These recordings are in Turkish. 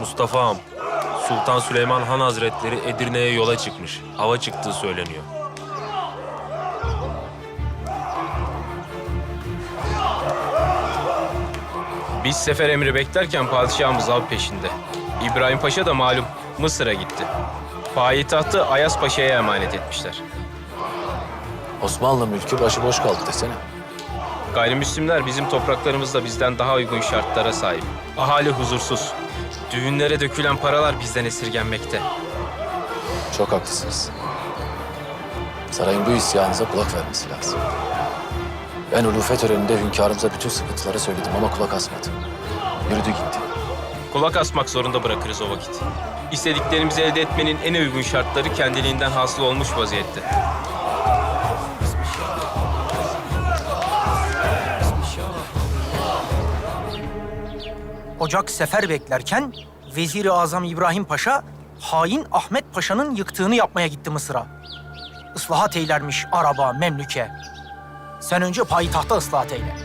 Mustafa'm, Sultan Süleyman Han Hazretleri Edirne'ye yola çıkmış. Hava çıktığı söyleniyor. Biz sefer emri beklerken padişahımız av peşinde. İbrahim Paşa da malum Mısır'a gitti. Payitahtı Ayas Paşa'ya emanet etmişler. Osmanlı mülkü başıboş kaldı desene. Gayrimüslimler bizim topraklarımızda bizden daha uygun şartlara sahip. Ahali huzursuz. Düğünlere dökülen paralar bizden esirgenmekte. Çok haklısınız. Sarayın bu isyanınıza kulak vermesi lazım. Ben ulufe töreninde hünkârımıza bütün sıkıntıları söyledim ama kulak asmadı. Yürüdü gitti. Kulak asmak zorunda bırakırız o vakit. İstediklerimizi elde etmenin en uygun şartları kendiliğinden hasıl olmuş vaziyette. Ocak sefer beklerken Vezir-i Azam İbrahim Paşa hain Ahmet Paşa'nın yıktığını yapmaya gitti Mısır'a. Islahat eylermiş araba, memlüke. Sen önce payitahta ıslahat eyle.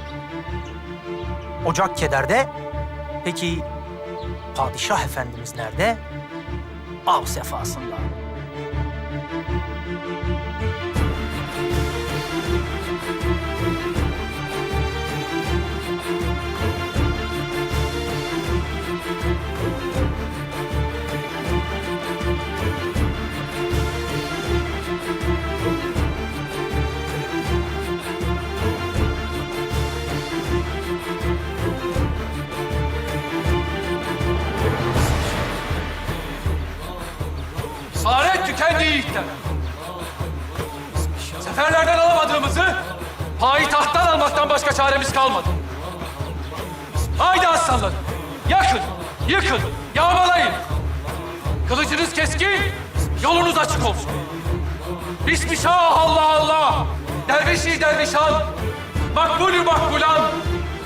Ocak kederde. Peki padişah efendimiz nerede? Av sefasında. Tükendi yiğitler. Seferlerden alamadığımızı payitahttan almaktan başka çaremiz kalmadı. Haydi aslanlarım, yakın, yıkın, yağmalayın. Kılıcınız keskin, yolunuz açık olsun. Bismillah Allah Allah, dervişi dervişan, makbulü makbulan,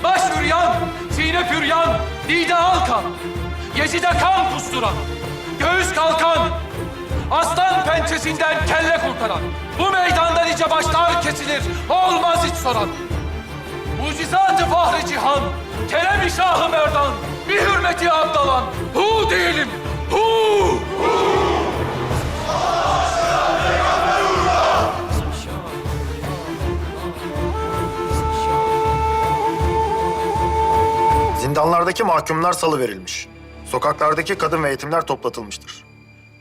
baş üryan, sine püryan, dide alkan, Yezide kan kusturan, göğüs kalkan, aslan pençesinden kelle kurtaran, bu meydandan iyice başlar kesilir, olmaz hiç soran. Mucizat-ı fahri cihan, kerem-i şahı merdan, bir hürmeti abdalan, hu değilim, hu! Zindanlardaki mahkumlar salı verilmiş. Sokaklardaki kadın ve yetimler toplatılmıştır.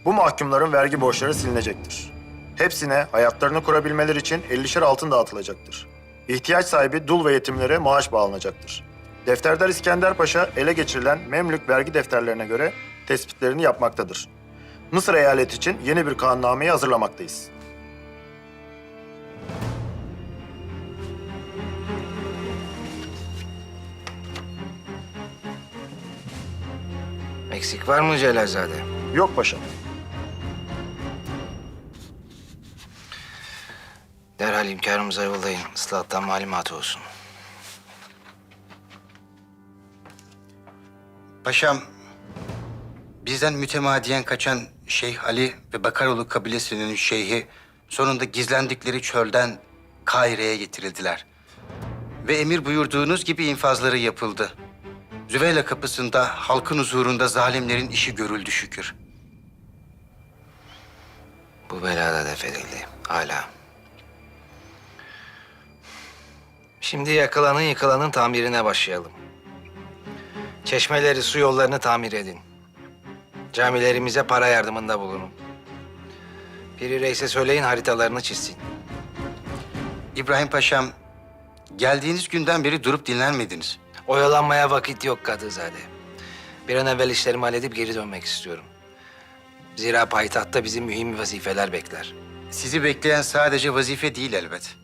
Bu mahkumların vergi borçları silinecektir. Hepsine hayatlarını kurabilmeleri için 50'şer altın dağıtılacaktır. İhtiyaç sahibi dul ve yetimlere maaş bağlanacaktır. Defterdar İskender Paşa ele geçirilen Memlük vergi defterlerine göre tespitlerini yapmaktadır. Mısır eyaleti için yeni bir kanunnameyi hazırlamaktayız. Eksik var mı Celalzade? Yok paşam. Derhal hünkârımıza yollayın. Islahattan malumatı olsun. Paşam, bizden mütemadiyen kaçan Şeyh Ali ve Bakaroğlu kabilesinin şeyhi sonunda gizlendikleri çölden Kahire'ye getirildiler. Ve emir buyurduğunuz gibi infazları yapıldı. Züveyla kapısında halkın huzurunda zalimlerin işi görüldü şükür. Bu belada def edildi. Hala. Şimdi yakılanın yıkılanın tamirine başlayalım. Çeşmeleri, su yollarını tamir edin. Camilerimize para yardımında bulunun. Piri Reis'e söyleyin haritalarını çizsin. İbrahim Paşam, geldiğiniz günden beri durup dinlenmediniz. Oyalanmaya vakit yok Kadızade. Bir an evvel işlerimi halledip geri dönmek istiyorum. Zira payitahtta bizim mühim vazifeler bekler. Sizi bekleyen sadece vazife değil elbet.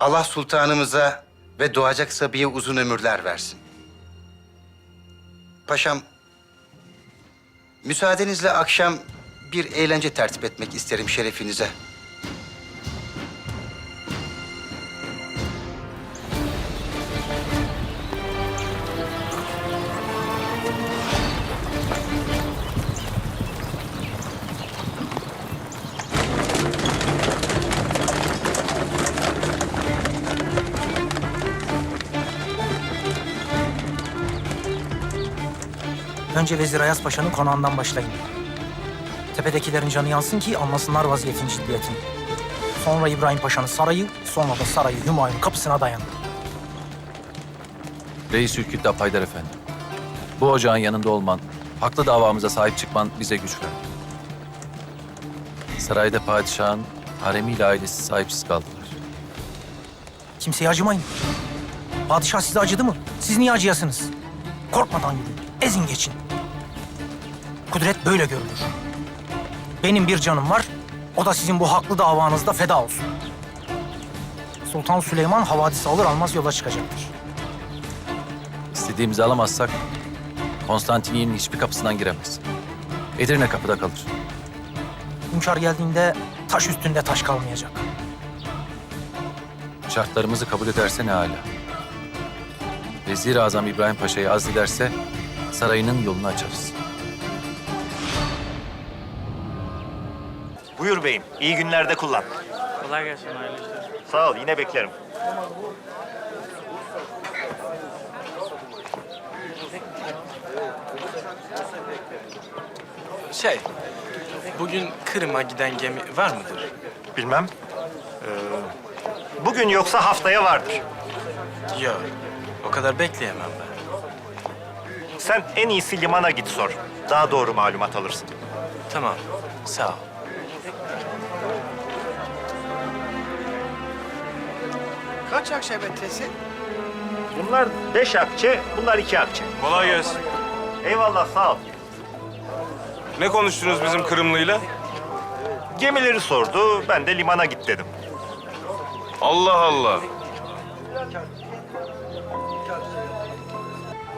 Allah sultanımıza ve doğacak Sabiye uzun ömürler versin. Paşam, müsaadenizle akşam bir eğlence tertip etmek isterim şerefinize. Önce Vezir Ayas Paşa'nın konağından başlayın. Tepedekilerin canı yansın ki anlasınlar vaziyetin ciddiyetini. Sonra İbrahim Paşa'nın sarayı, sonra da sarayı Hümayun'un kapısına dayanın. Reis Ülküttab Haydar Efendi. Bu ocağın yanında olman, haklı davamıza sahip çıkman bize güç verdi. Sarayda padişahın haremiyle ailesi sahipsiz kaldılar. Kimseye acımayın. Padişah size acıdı mı? Siz niye acıyasınız? Korkmadan yürüyün. Ezin geçin. Kudret böyle görülür. Benim bir canım var. O da sizin bu haklı davanızda feda olsun. Sultan Süleyman havadisi alır almaz yola çıkacaktır. İstediğimizi alamazsak Konstantiniyye'nin hiçbir kapısından giremez. Edirne kapıda kalır. Hünkâr geldiğinde taş üstünde taş kalmayacak. Şartlarımızı kabul ederse ne hala. Vezir-i Azam İbrahim Paşa'yı azlederse sarayının yolunu açarız. Buyur beyim. İyi günlerde kullan. Kolay gelsin hayırlı işler. Sağ ol. Yine beklerim. Şey, bugün Kırım'a giden gemi var mıdır? Bilmem. Ee, bugün yoksa haftaya vardır. Yok, o kadar bekleyemem ben. Sen en iyisi limana git sor. Daha doğru malumat alırsın. Tamam, sağ ol. Kaç akşam metresi? Bunlar beş akçe, bunlar iki akçe. Kolay gelsin. Eyvallah sağ ol. Ne konuştunuz bizim Kırımlı'yla? Gemileri sordu, ben de limana git dedim. Allah Allah.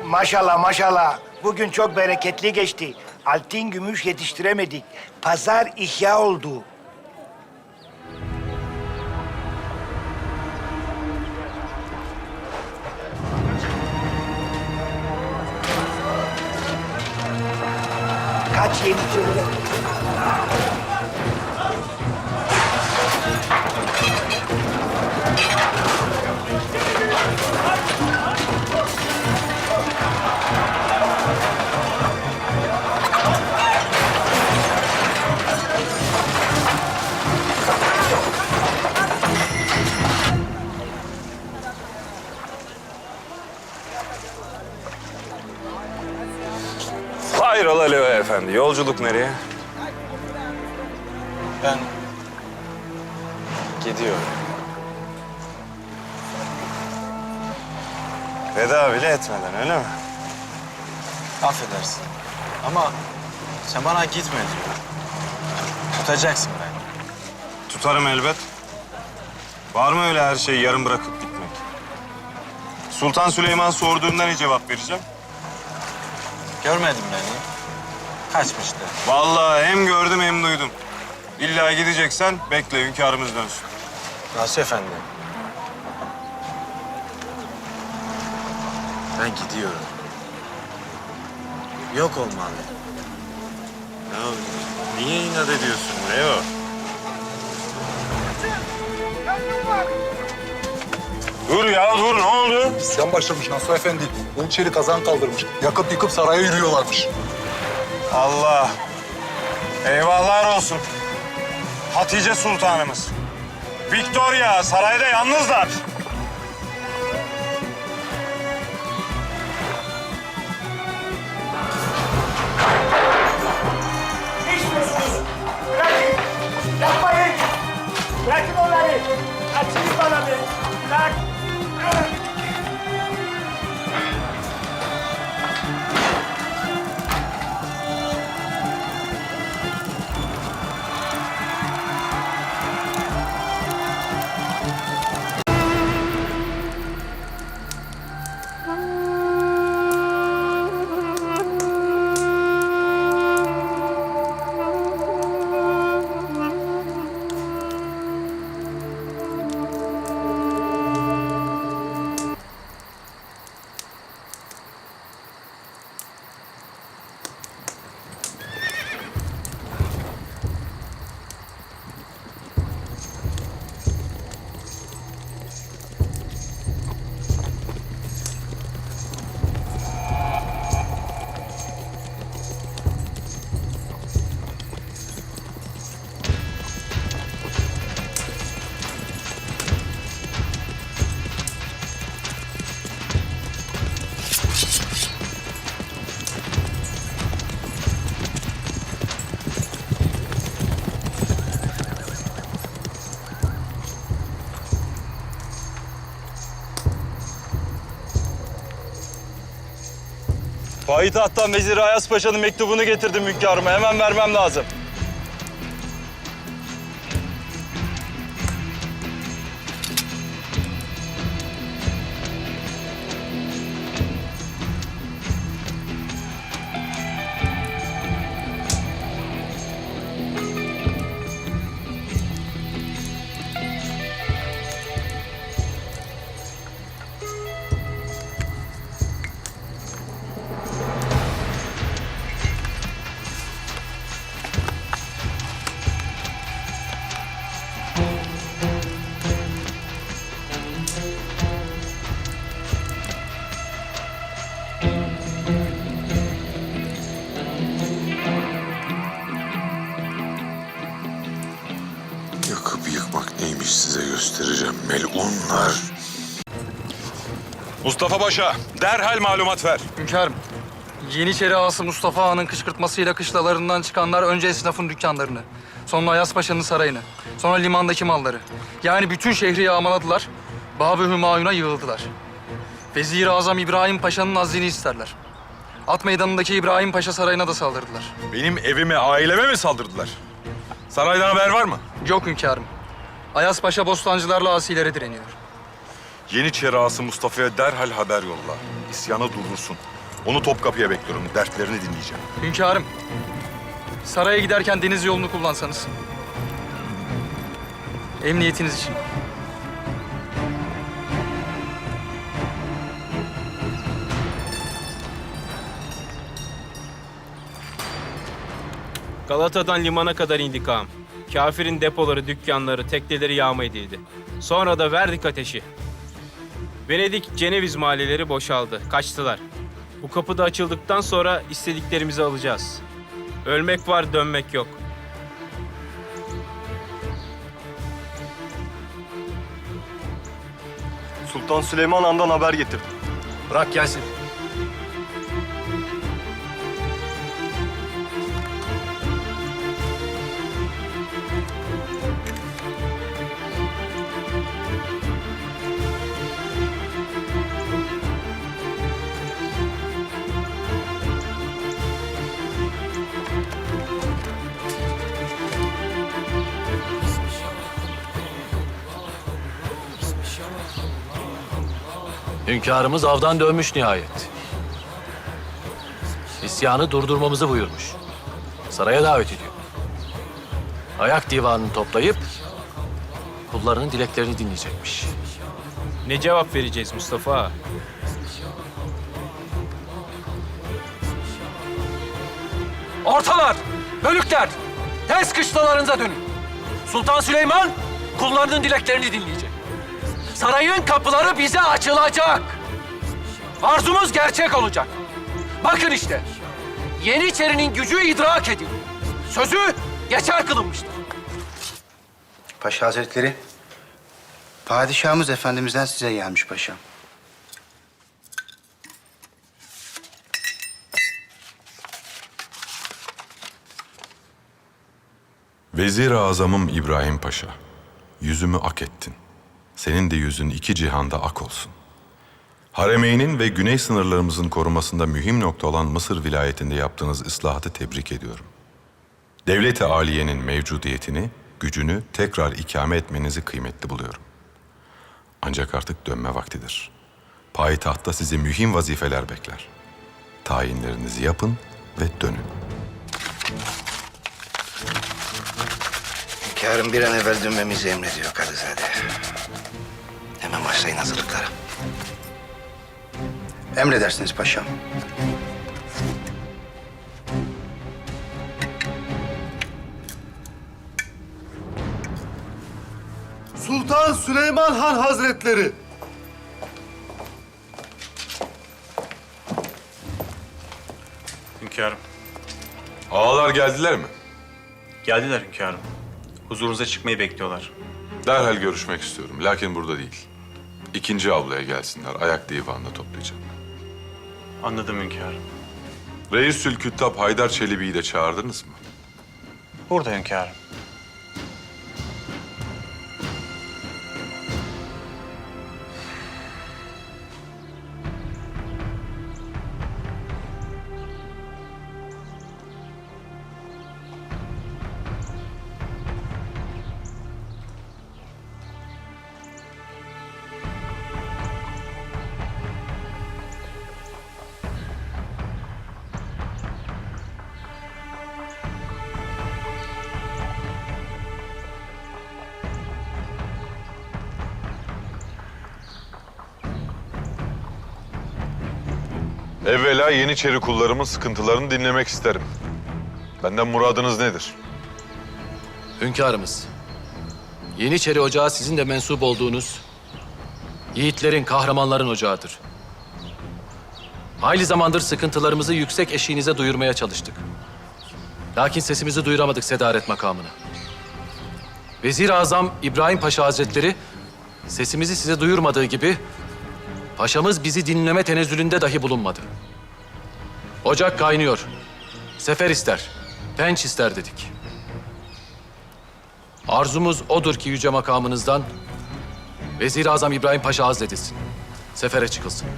Maşallah maşallah. Bugün çok bereketli geçti. Altın gümüş yetiştiremedik. Pazar ihya oldu. Kaç Efendi, yolculuk nereye? Ben gidiyorum. Veda bile etmeden öyle mi? Affedersin. Ama sen bana gitme diyor. Tutacaksın beni. Tutarım elbet. Var mı öyle her şeyi yarım bırakıp gitmek? Sultan Süleyman sorduğunda ne cevap vereceğim? Görmedin beni. Kaçmıştı. Vallahi hem gördüm hem duydum. İlla gideceksen bekle hünkârımız dönsün. Nasıl efendi? Ben gidiyorum. Yok olmalı. Ya niye inat ediyorsun Leo? Dur ya dur ne oldu? İsyan başlamış Nasuh Efendi. Yeniçeri kazan kaldırmış. Yakıp yıkıp saraya yürüyorlarmış. Allah. Eyvahlar olsun. Hatice Sultanımız. Victoria sarayda yalnızlar. Bırakın! Yapmayın! Bırakın onları! Açın bana be! Bırak! Payitahttan Vezir Ayas Paşa'nın mektubunu getirdim hünkârıma. Hemen vermem lazım. Size göstereceğim melunlar. Mustafa Paşa, derhal malumat ver. Hünkârım, Yeniçeri ağası Mustafa Ağa'nın kışkırtmasıyla kışlalarından çıkanlar önce esnafın dükkanlarını, sonra Ayas Paşa'nın sarayını, sonra limandaki malları. Yani bütün şehri yağmaladılar, Bab-ı Hümayun'a yığıldılar. Vezir-i Azam İbrahim Paşa'nın azlini isterler. At meydanındaki İbrahim Paşa sarayına da saldırdılar. Benim evime, aileme mi saldırdılar? Saraydan haber var mı? Yok hünkârım. Ayas Paşa bostancılarla asilere direniyor. Yeniçeri ağası Mustafa'ya derhal haber yolla. İsyanı durdursun. Onu Topkapı'ya bekliyorum. Dertlerini dinleyeceğim. Hünkârım, saraya giderken deniz yolunu kullansanız. Emniyetiniz için. Galata'dan limana kadar indik ağam. Kafirin depoları, dükkanları, tekneleri yağma edildi. Sonra da verdik ateşi. Venedik, Ceneviz mahalleleri boşaldı, kaçtılar. Bu kapı da açıldıktan sonra istediklerimizi alacağız. Ölmek var, dönmek yok. Sultan Süleyman Han'dan haber getirdim. Bırak gelsin. Hünkârımız avdan dönmüş nihayet. İsyanı durdurmamızı buyurmuş. Saraya davet ediyor. Ayak divanını toplayıp kullarının dileklerini dinleyecekmiş. Ne cevap vereceğiz Mustafa? Ortalar, bölükler, tez kışlalarınıza dönün. Sultan Süleyman kullarının dileklerini dinleyecek. Sarayın kapıları bize açılacak. Arzumuz gerçek olacak. Bakın işte, Yeniçerinin gücü idrak edin. Sözü geçer kılınmıştır. Paşa Hazretleri, padişahımız efendimizden size gelmiş paşam. Vezir-i Azamım İbrahim Paşa, yüzümü ak ettin. Senin de yüzün iki cihanda ak olsun. Haremeynin ve güney sınırlarımızın korumasında mühim nokta olan Mısır vilayetinde yaptığınız ıslahatı tebrik ediyorum. Devlet-i Aliye'nin mevcudiyetini, gücünü tekrar ikame etmenizi kıymetli buluyorum. Ancak artık dönme vaktidir. Payitahtta sizi mühim vazifeler bekler. Tayinlerinizi yapın ve dönün. Hünkârım bir an evvel dönmemizi emrediyor Kadızade. Hemen başlayın hazırlıklara. Emredersiniz paşam. Sultan Süleyman Han Hazretleri. Hünkârım. Ağalar geldiler mi? Geldiler hünkârım. Huzurunuza çıkmayı bekliyorlar. Derhal görüşmek istiyorum. Lakin burada değil. İkinci avluya gelsinler. Ayak divanında toplayacağım. Anladım hünkârım. Reisül Küttab Haydar Çelebi'yi de çağırdınız mı? Burada hünkârım. Evvela Yeniçeri kullarımın sıkıntılarını dinlemek isterim. Benden muradınız nedir? Hünkârımız, Yeniçeri Ocağı sizin de mensup olduğunuz yiğitlerin, kahramanların ocağıdır. Hayli zamandır sıkıntılarımızı yüksek eşiğinize duyurmaya çalıştık. Lakin sesimizi duyuramadık sedaret makamına. Vezir-i Azam İbrahim Paşa Hazretleri sesimizi size duyurmadığı gibi paşamız bizi dinleme tenezzülünde dahi bulunmadı. Ocak kaynıyor. Sefer ister, penç ister dedik. Arzumuz odur ki yüce makamınızdan Vezir-i Azam İbrahim Paşa azledilsin. Sefere çıkılsın.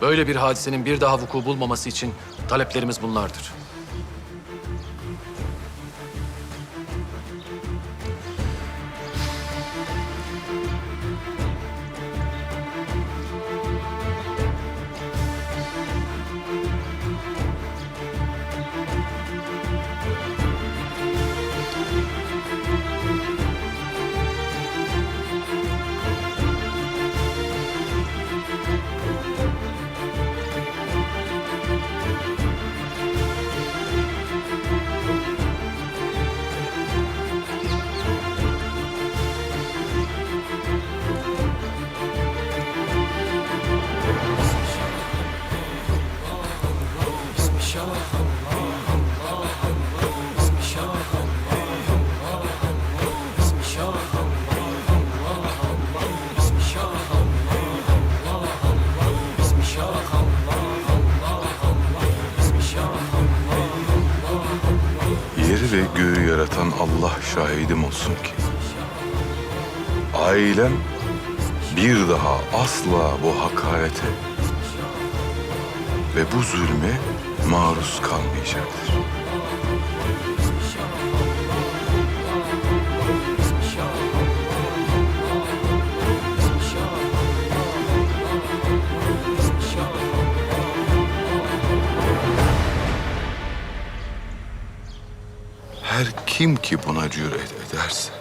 Böyle bir hadisenin bir daha vuku bulmaması için taleplerimiz bunlardır. Ailem bir daha asla bu hakarete ve bu zulme maruz kalmayacaktır. Her kim ki buna cüret ederse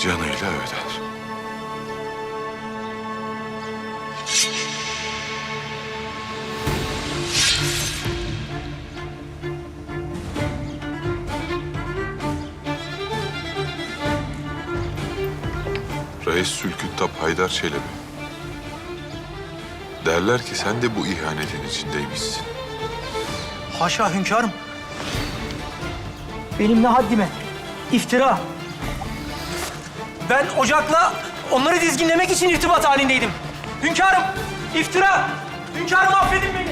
canıyla öder. Reis Sülküttap Haydar Çelebi. Derler ki sen de bu ihanetin içindeymişsin. Haşa hünkârım. Benim ne haddime? İftira. Ben ocakla onları dizginlemek için irtibat halindeydim. Hünkârım, iftira. Hünkârım affedin beni.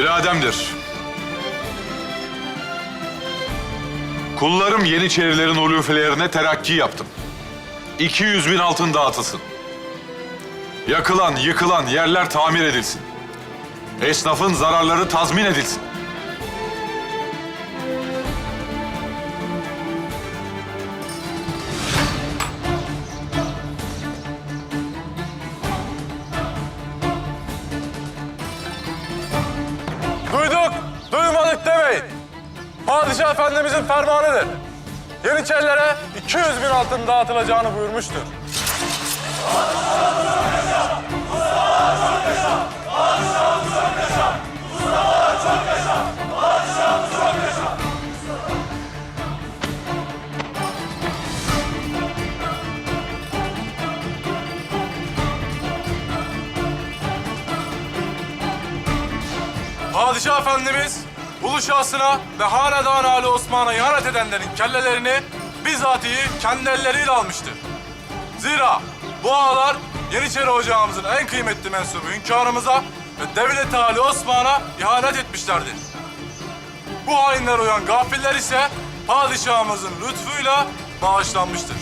İrademdir. Kullarım Yeniçerilerin ulufelerine terakki yaptım. 200 bin altın dağıtılsın. Yakılan, yıkılan yerler tamir edilsin. Esnafın zararları tazmin edilsin. Duyduk, duymadık demeyin. Padişah Efendimizin fermanıdır. Yeniçerilere 200 bin altın dağıtılacağını buyurmuştur. Padişah Efendimiz ulu şahsına ve hanedan Ali Osman'a ihanet edenlerin kellelerini bizatihi kendi elleriyle almıştır. Zira bu ağalar Yeniçeri Ocağımızın en kıymetli mensubu hünkârımıza ve devlet Ali Osman'a ihanet etmişlerdir. Bu hainler uyan gafiller ise padişahımızın lütfuyla bağışlanmıştır.